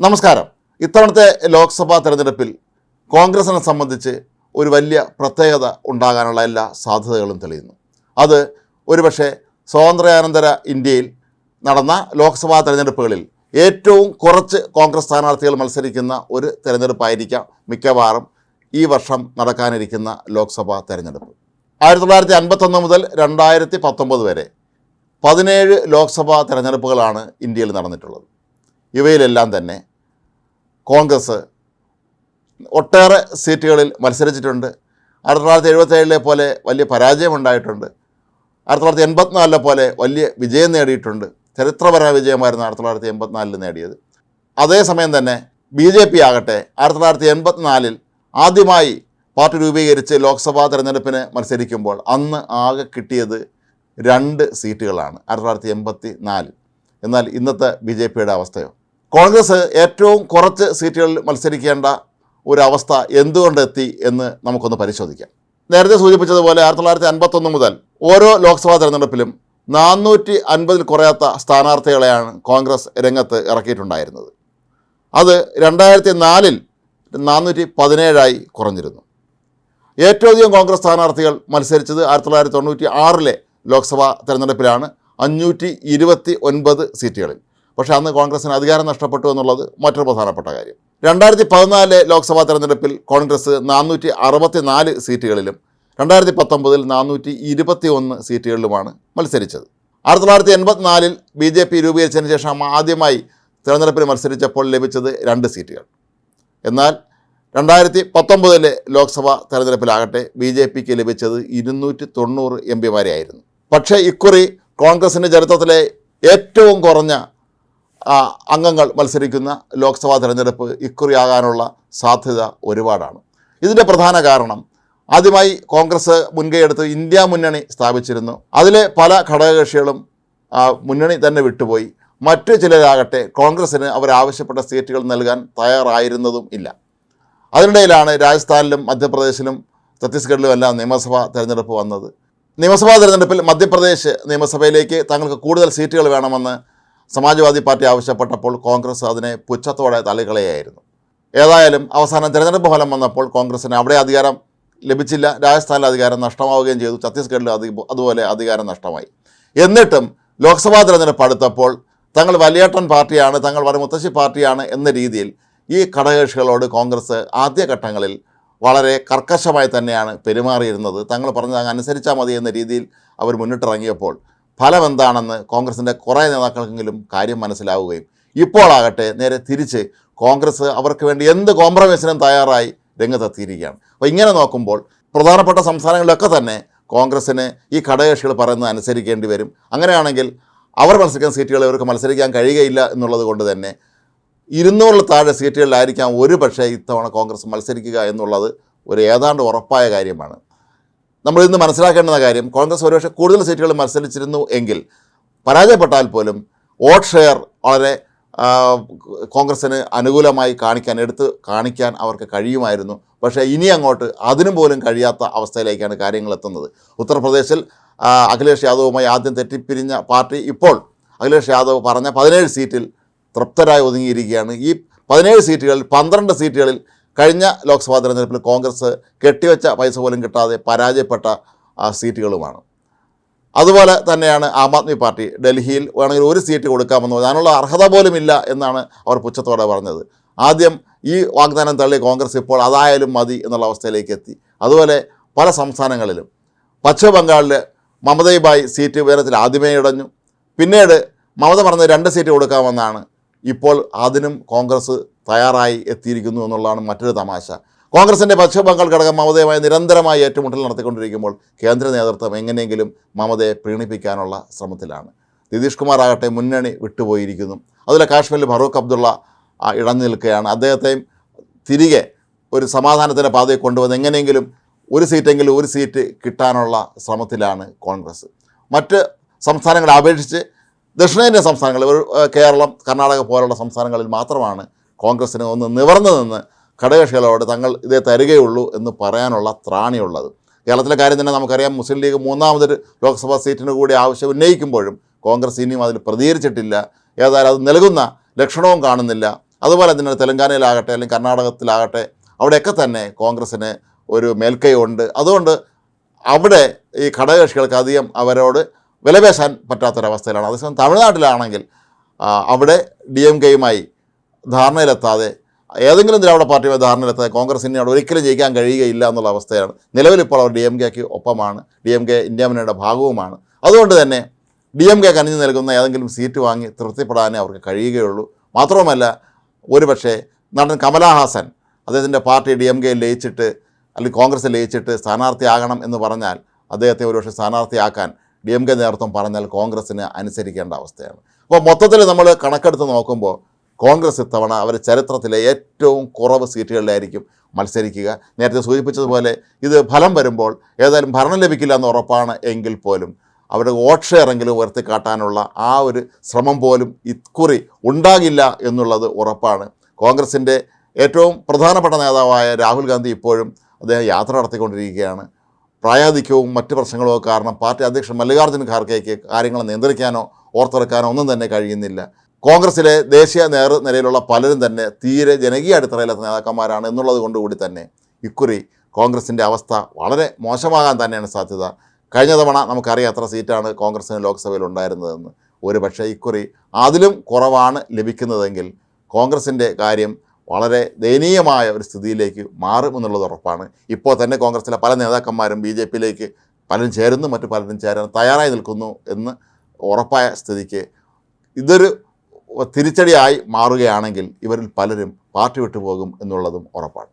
നമസ്കാരം. ഇത്തവണത്തെ ലോക്സഭാ തെരഞ്ഞെടുപ്പിൽ കോൺഗ്രസിനെ സംബന്ധിച്ച് ഒരു വലിയ പ്രത്യേകത ഉണ്ടാകാനുള്ള എല്ലാ സാധ്യതകളും തെളിയുന്നു. അത് ഒരുപക്ഷെ സ്വാതന്ത്ര്യാനന്തര ഇന്ത്യയിൽ നടന്ന ലോക്സഭാ തെരഞ്ഞെടുപ്പുകളിൽ ഏറ്റവും കുറച്ച് കോൺഗ്രസ് സ്ഥാനാർത്ഥികൾ മത്സരിക്കുന്ന ഒരു തെരഞ്ഞെടുപ്പായിരിക്കാം മിക്കവാറും ഈ വർഷം നടക്കാനിരിക്കുന്ന ലോക്സഭാ തെരഞ്ഞെടുപ്പ്. ആയിരത്തി തൊള്ളായിരത്തി അൻപത്തൊന്ന് മുതൽ രണ്ടായിരത്തി പത്തൊമ്പത് വരെ പതിനേഴ് ലോക്സഭാ തെരഞ്ഞെടുപ്പുകളാണ് ഇന്ത്യയിൽ നടന്നിട്ടുള്ളത്. ഇവയിലെല്ലാം തന്നെ കോൺഗ്രസ് ഒട്ടേറെ സീറ്റുകളിൽ മത്സരിച്ചിട്ടുണ്ട്. ആയിരത്തി തൊള്ളായിരത്തി എഴുപത്തേഴിലെ പോലെ വലിയ പരാജയമുണ്ടായിട്ടുണ്ട്. ആയിരത്തി തൊള്ളായിരത്തി എൺപത്തിനാലിലെ പോലെ വലിയ വിജയം നേടിയിട്ടുണ്ട്. ചരിത്രപരമായ വിജയമായിരുന്നു ആയിരത്തി തൊള്ളായിരത്തി എൺപത്തിനാലിൽ നേടിയത്. അതേസമയം തന്നെ ബി ജെ പി ആകട്ടെ ആയിരത്തി തൊള്ളായിരത്തി എൺപത്തിനാലിൽ ആദ്യമായി പാർട്ടി രൂപീകരിച്ച് ലോക്സഭാ തെരഞ്ഞെടുപ്പിന് മത്സരിക്കുമ്പോൾ അന്ന് ആകെ കിട്ടിയത് രണ്ട് സീറ്റുകളാണ് ആയിരത്തി തൊള്ളായിരത്തി എൺപത്തി നാല് എന്നാൽ ഇന്നത്തെ ബി ജെ പിയുടെ അവസ്ഥയോ? കോൺഗ്രസ് ഏറ്റവും കുറച്ച് സീറ്റുകളിൽ മത്സരിക്കേണ്ട ഒരവസ്ഥ എന്തുകൊണ്ടെത്തി എന്ന് നമുക്കൊന്ന് പരിശോധിക്കാം. നേരത്തെ സൂചിപ്പിച്ചതുപോലെ ആയിരത്തി തൊള്ളായിരത്തി അൻപത്തൊന്ന് മുതൽ ഓരോ ലോക്സഭാ തെരഞ്ഞെടുപ്പിലും നാനൂറ്റി അൻപതിൽ കുറയാത്ത സ്ഥാനാർത്ഥികളെയാണ് കോൺഗ്രസ് രംഗത്ത് ഇറക്കിയിട്ടുണ്ടായിരുന്നത്. അത് രണ്ടായിരത്തി നാലിൽ നാനൂറ്റി പതിനേഴായി കുറഞ്ഞിരുന്നു. ഏറ്റവും അധികം കോൺഗ്രസ് സ്ഥാനാർത്ഥികൾ മത്സരിച്ചത് ആയിരത്തി തൊള്ളായിരത്തി തൊണ്ണൂറ്റി ആറിലെ ലോക്സഭാ തെരഞ്ഞെടുപ്പിലാണ് അഞ്ഞൂറ്റി ഇരുപത്തി ഒൻപത് സീറ്റുകളിൽ. പക്ഷേ അന്ന് കോൺഗ്രസിന് അധികാരം നഷ്ടപ്പെട്ടു എന്നുള്ളത് മറ്റൊരു പ്രധാനപ്പെട്ട കാര്യം. രണ്ടായിരത്തി പതിനാലിലെ ലോക്സഭാ തെരഞ്ഞെടുപ്പിൽ കോൺഗ്രസ് നാനൂറ്റി അറുപത്തി നാല് സീറ്റുകളിലും രണ്ടായിരത്തി പത്തൊമ്പതിൽ നാനൂറ്റി ഇരുപത്തി ഒന്ന് സീറ്റുകളിലുമാണ് മത്സരിച്ചത്. ആയിരത്തി തൊള്ളായിരത്തി എൺപത്തിനാലിൽ ബി ജെ പി രൂപീകരിച്ചതിന് ശേഷം ആദ്യമായി തെരഞ്ഞെടുപ്പിൽ മത്സരിച്ചപ്പോൾ ലഭിച്ചത് രണ്ട് സീറ്റുകൾ. എന്നാൽ രണ്ടായിരത്തി പത്തൊമ്പതിലെ ലോക്സഭാ തെരഞ്ഞെടുപ്പിലാകട്ടെ ബി ജെ പിക്ക് ലഭിച്ചത് ഇരുന്നൂറ്റി തൊണ്ണൂറ് എം പിമാരെയായിരുന്നു പക്ഷേ ഇക്കുറി കോൺഗ്രസിന്റെ ചരിത്രത്തിലെ ഏറ്റവും കുറഞ്ഞ അംഗങ്ങൾ മത്സരിക്കുന്ന ലോക്സഭാ തെരഞ്ഞെടുപ്പ് ഇക്കുറി ആകാനുള്ള സാധ്യത ഒരുപാടാണ്. ഇതിന്റെ പ്രധാന കാരണം ആദ്യമായി കോൺഗ്രസ് മുൻകൈയെടുത്ത് ഇന്ത്യ മുന്നണി സ്ഥാപിച്ചിരുന്നു. അതിലെ പല ഘടകകക്ഷികളും മുന്നണി തന്നെ വിട്ടുപോയി. മറ്റു ചിലരാകട്ടെ കോൺഗ്രസ്സിന് അവരാവശ്യപ്പെട്ട സീറ്റുകൾ നൽകാൻ തയ്യാറായിരുന്നതും ഇല്ല. അതിനിടയിലാണ് രാജസ്ഥാനിലും മധ്യപ്രദേശിലും ഛത്തീസ്ഗഡിലും എല്ലാം നിയമസഭാ തെരഞ്ഞെടുപ്പ് വന്നത്. നിയമസഭാ തെരഞ്ഞെടുപ്പിൽ മധ്യപ്രദേശ് നിയമസഭയിലേക്ക് തങ്ങൾക്ക് കൂടുതൽ സീറ്റുകൾ വേണമെന്ന് സമാജ്വാദി പാർട്ടി ആവശ്യപ്പെട്ടപ്പോൾ കോൺഗ്രസ് അതിനെ പുച്ഛത്തോടെ തള്ളിക്കളയായിരുന്നു ഏതായാലും അവസാനം തെരഞ്ഞെടുപ്പ് ഫലം വന്നപ്പോൾ കോൺഗ്രസിന് അവിടെ അധികാരം ലഭിച്ചില്ല. രാജസ്ഥാനിൽ അധികാരം നഷ്ടമാവുകയും ചെയ്തു. ഛത്തീസ്ഗഡിൽ അധി അതുപോലെ അധികാരം നഷ്ടമായി. എന്നിട്ടും ലോക്സഭാ തിരഞ്ഞെടുപ്പ് അടുത്തപ്പോൾ തങ്ങൾ വലിയേട്ടൻ പാർട്ടിയാണ് തങ്ങൾ വളരെ മുത്തശ്ശി പാർട്ടിയാണ് എന്ന രീതിയിൽ ഈ ഘടകകക്ഷികളോട് കോൺഗ്രസ് ആദ്യഘട്ടങ്ങളിൽ വളരെ കർക്കശമായി തന്നെയാണ് പെരുമാറിയിരുന്നത്. തങ്ങൾ പറഞ്ഞത് അനുസരിച്ചാൽ മതി എന്ന രീതിയിൽ അവർ മുന്നിട്ടിറങ്ങിയപ്പോൾ ഫലം എന്താണെന്ന് കോൺഗ്രസിന്റെ കുറേ നേതാക്കൾക്കെങ്കിലും കാര്യം മനസ്സിലാവുകയും ഇപ്പോളാകട്ടെ നേരെ തിരിച്ച് കോൺഗ്രസ് അവർക്ക് വേണ്ടി എന്ത് കോംപ്രമൈസിനും തയ്യാറായി രംഗത്തെത്തിയിരിക്കുകയാണ്. അപ്പോൾ ഇങ്ങനെ നോക്കുമ്പോൾ പ്രധാനപ്പെട്ട സംസ്ഥാനങ്ങളിലൊക്കെ തന്നെ കോൺഗ്രസ്സിന് ഈ ഘടകകക്ഷികൾ പറയുന്നത് അനുസരിക്കേണ്ടി വരും. അങ്ങനെയാണെങ്കിൽ അവർ മത്സരിക്കുന്ന സീറ്റുകൾ ഇവർക്ക് മത്സരിക്കാൻ കഴിയുകയില്ല എന്നുള്ളത് കൊണ്ട് തന്നെ ഇരുന്നൂറിൽ താഴെ സീറ്റുകളിലായിരിക്കാം ഒരു പക്ഷേ ഇത്തവണ കോൺഗ്രസ് മത്സരിക്കുക എന്നുള്ളത് ഒരു ഏതാണ്ട് ഉറപ്പായ കാര്യമാണ്. നമ്മൾ ഇന്ന് മനസ്സിലാക്കേണ്ടുന്ന കാര്യം കോൺഗ്രസ് ഒരുപക്ഷെ കൂടുതൽ സീറ്റുകൾ മത്സരിച്ചിരുന്നു എങ്കിൽ പരാജയപ്പെട്ടാൽ പോലും വോട്ട് ഷെയർ വളരെ കോൺഗ്രസ്സിന് അനുകൂലമായി കാണിക്കാൻ എടുത്ത് കാണിക്കാൻ അവർക്ക് കഴിയുമായിരുന്നു. പക്ഷേ ഇനി അങ്ങോട്ട് അതിനും പോലും കഴിയാത്ത അവസ്ഥയിലേക്കാണ് കാര്യങ്ങൾ എത്തുന്നത്. ഉത്തർപ്രദേശിൽ അഖിലേഷ് യാദവുമായി ആദ്യം തെറ്റിപ്പിരിഞ്ഞ പാർട്ടി ഇപ്പോൾ അഖിലേഷ് യാദവ് പറഞ്ഞ പതിനേഴ് സീറ്റിൽ തൃപ്തരായി ഒതുങ്ങിയിരിക്കുകയാണ്. ഈ പതിനേഴ് സീറ്റുകളിൽ പന്ത്രണ്ട് സീറ്റുകളിൽ കഴിഞ്ഞ ലോക്സഭാ തെരഞ്ഞെടുപ്പിൽ കോൺഗ്രസ് കെട്ടിവെച്ച പൈസ പോലും കിട്ടാതെ പരാജയപ്പെട്ട സീറ്റുകളുമാണ്. അതുപോലെ തന്നെയാണ് ആം ആദ്മി പാർട്ടി ഡൽഹിയിൽ വേണമെങ്കിൽ ഒരു സീറ്റ് കൊടുക്കാമെന്ന് അതിനുള്ള അർഹത പോലും ഇല്ല എന്നാണ് അവർ പുച്ഛത്തോടെ പറഞ്ഞത്. ആദ്യം ഈ വാഗ്ദാനം തള്ളി കോൺഗ്രസ് ഇപ്പോൾ അതായാലും മതി എന്നുള്ള അവസ്ഥയിലേക്ക് എത്തി. അതുപോലെ പല സംസ്ഥാനങ്ങളിലും പശ്ചിമ ബംഗാളിൽ മമതയുമായി സീറ്റ് വിവരത്തിൽ ആദ്യമേ ഇടഞ്ഞു. പിന്നീട് മമത പറഞ്ഞ് രണ്ട് സീറ്റ് കൊടുക്കാമെന്നാണ് ഇപ്പോൾ അതിനും കോൺഗ്രസ് തയ്യാറായി എത്തിയിരിക്കുന്നു എന്നുള്ളതാണ് മറ്റൊരു തമാശ. കോൺഗ്രസിന്റെ പശ്ചിമ ബംഗാൾ ഘടകം മമതയുമായി നിരന്തരമായി ഏറ്റുമുട്ടൽ നടത്തിക്കൊണ്ടിരിക്കുമ്പോൾ കേന്ദ്ര നേതൃത്വം എങ്ങനെയെങ്കിലും മമതയെ പ്രീണിപ്പിക്കാനുള്ള ശ്രമത്തിലാണ്. നിതീഷ് കുമാർ ആകട്ടെ മുന്നണി വിട്ടുപോയിരിക്കുന്നു. അതുപോലെ കാശ്മീരിൽ ഫറൂഖ് അബ്ദുള്ള ഇടഞ്ഞു നിൽക്കുകയാണ്. അദ്ദേഹത്തെയും തിരികെ ഒരു സമാധാനത്തിന്റെ പാതയിൽ കൊണ്ടുവന്ന് എങ്ങനെയെങ്കിലും ഒരു സീറ്റെങ്കിലും ഒരു സീറ്റ് കിട്ടാനുള്ള ശ്രമത്തിലാണ് കോൺഗ്രസ്. മറ്റ് സംസ്ഥാനങ്ങളെ അപേക്ഷിച്ച് ദക്ഷിണേന്ത്യൻ സംസ്ഥാനങ്ങളിൽ ഒരു കേരളം കർണാടക പോലുള്ള സംസ്ഥാനങ്ങളിൽ മാത്രമാണ് കോൺഗ്രസ്സിന് ഒന്ന് നിവർന്നു നിന്ന് ഘടകകക്ഷികളോട് തങ്ങൾ ഇതേ തരികയുള്ളൂ എന്ന് പറയാനുള്ള ത്രാണിയുള്ളത്. കേരളത്തിലെ കാര്യം തന്നെ നമുക്കറിയാം മുസ്ലിം ലീഗ് മൂന്നാമതൊരു ലോക്സഭാ സീറ്റിന് കൂടി ആവശ്യം ഉന്നയിക്കുമ്പോഴും കോൺഗ്രസ് ഇനിയും അതിൽ പ്രതികരിച്ചിട്ടില്ല. ഏതായാലും അത് നൽകുന്ന ലക്ഷണവും കാണുന്നില്ല. അതുപോലെ തന്നെ തെലങ്കാനയിലാകട്ടെ അല്ലെങ്കിൽ കർണാടകത്തിലാകട്ടെ അവിടെയൊക്കെ തന്നെ കോൺഗ്രസ്സിന് ഒരു മേൽക്കൈ ഉണ്ട്. അതുകൊണ്ട് അവിടെ ഈ ഘടകകക്ഷികൾക്ക് അധികം അവരോട് വിലപേശാൻ പറ്റാത്തൊരവസ്ഥയിലാണ്. അതേസമയം തമിഴ്നാട്ടിലാണെങ്കിൽ അവിടെ ഡി എം കെയുമായി ധാരണയിലെത്താതെ ഏതെങ്കിലും ദ്രാവിഡ പാർട്ടിയുമായി ധാരണയിലെത്താതെ കോൺഗ്രസ് അവിടെ ഒരിക്കലും ജയിക്കാൻ കഴിയുകയില്ല എന്നുള്ള അവസ്ഥയാണ് നിലവിലിപ്പോൾ അവർ ഡി എം കെക്ക് ഒപ്പമാണ് ഡി എം കെ ഇന്ത്യ മുന്നണിയുടെ ഭാഗവുമാണ്. അതുകൊണ്ട് തന്നെ ഡി എം കെ കനിഞ്ഞു നൽകുന്ന ഏതെങ്കിലും സീറ്റ് വാങ്ങി തൃപ്തിപ്പെടാനേ അവർക്ക് കഴിയുകയുള്ളൂ. മാത്രവുമല്ല ഒരുപക്ഷെ നടൻ കമലഹാസൻ അദ്ദേഹത്തിന്റെ പാർട്ടി ഡി എം കെയിൽ ലയിച്ചിട്ട് അല്ലെങ്കിൽ കോൺഗ്രസ് ലയിച്ചിട്ട് സ്ഥാനാർത്ഥിയാകണം എന്ന് പറഞ്ഞാൽ അദ്ദേഹത്തെ ഒരുപക്ഷെ സ്ഥാനാർത്ഥിയാക്കാൻ ഡി എം കെ നേതൃത്വം പറഞ്ഞാൽ കോൺഗ്രസ്സിന് അനുസരിക്കേണ്ട അവസ്ഥയാണ്. അപ്പോൾ മൊത്തത്തിൽ നമ്മൾ കണക്കെടുത്ത് നോക്കുമ്പോൾ കോൺഗ്രസ് ഇത്തവണ അവർ ചരിത്രത്തിലെ ഏറ്റവും കുറവ് സീറ്റുകളിലായിരിക്കും മത്സരിക്കുക. നേരത്തെ സൂചിപ്പിച്ചതുപോലെ ഇത് ഫലം വരുമ്പോൾ ഏതായാലും ഭരണം ലഭിക്കില്ല എന്ന് ഉറപ്പാണ് എങ്കിൽ പോലും അവരുടെ വോട്ട് ഷെയറെങ്കിലും ഉയർത്തിക്കാട്ടാനുള്ള ആ ഒരു ശ്രമം പോലും ഇക്കുറി ഉണ്ടാകില്ല എന്നുള്ളത് ഉറപ്പാണ്. കോൺഗ്രസിന്റെ ഏറ്റവും പ്രധാനപ്പെട്ട നേതാവായ രാഹുൽ ഗാന്ധി ഇപ്പോഴും അദ്ദേഹം യാത്ര നടത്തിക്കൊണ്ടിരിക്കുകയാണ്. പ്രായാധിക്യവും മറ്റ് പ്രശ്നങ്ങളോ കാരണം പാർട്ടി അധ്യക്ഷൻ മല്ലികാർജുൻ ഖാർഗെക്ക് കാര്യങ്ങൾ നിയന്ത്രിക്കാനോ ഓർത്തെടുക്കാനോ ഒന്നും തന്നെ കഴിയുന്നില്ല. കോൺഗ്രസിലെ ദേശീയ നേതൃനിരയിലുള്ള പലരും തന്നെ തീരെ ജനകീയ അടിത്തറയിലെത്ത നേതാക്കന്മാരാണ് എന്നുള്ളത് കൊണ്ടുകൂടി തന്നെ ഇക്കുറി കോൺഗ്രസിന്റെ അവസ്ഥ വളരെ മോശമാകാൻ തന്നെയാണ് സാധ്യത. കഴിഞ്ഞ തവണ നമുക്കറിയാം എത്ര സീറ്റാണ് കോൺഗ്രസിന് ലോക്സഭയിൽ ഉണ്ടായിരുന്നതെന്ന്. ഒരു പക്ഷേ ഇക്കുറി അതിലും കുറവാണ് ലഭിക്കുന്നതെങ്കിൽ കോൺഗ്രസിന്റെ കാര്യം വളരെ ദയനീയമായ ഒരു സ്ഥിതിയിലേക്ക് മാറുമെന്നുള്ളത് ഉറപ്പാണ്. ഇപ്പോൾ തന്നെ കോൺഗ്രസിലെ പല നേതാക്കന്മാരും ബി ജെ പിയിലേക്ക് പലരും ചേരുന്നു മറ്റു പലരും ചേരാൻ തയ്യാറായി നിൽക്കുന്നു എന്ന് ഉറപ്പായ സ്ഥിതിക്ക് ഇതൊരു തിരിച്ചടിയായി മാറുകയാണെങ്കിൽ ഇവരിൽ പലരും പാർട്ടി വിട്ടുപോകും എന്നുള്ളതും ഉറപ്പാണ്.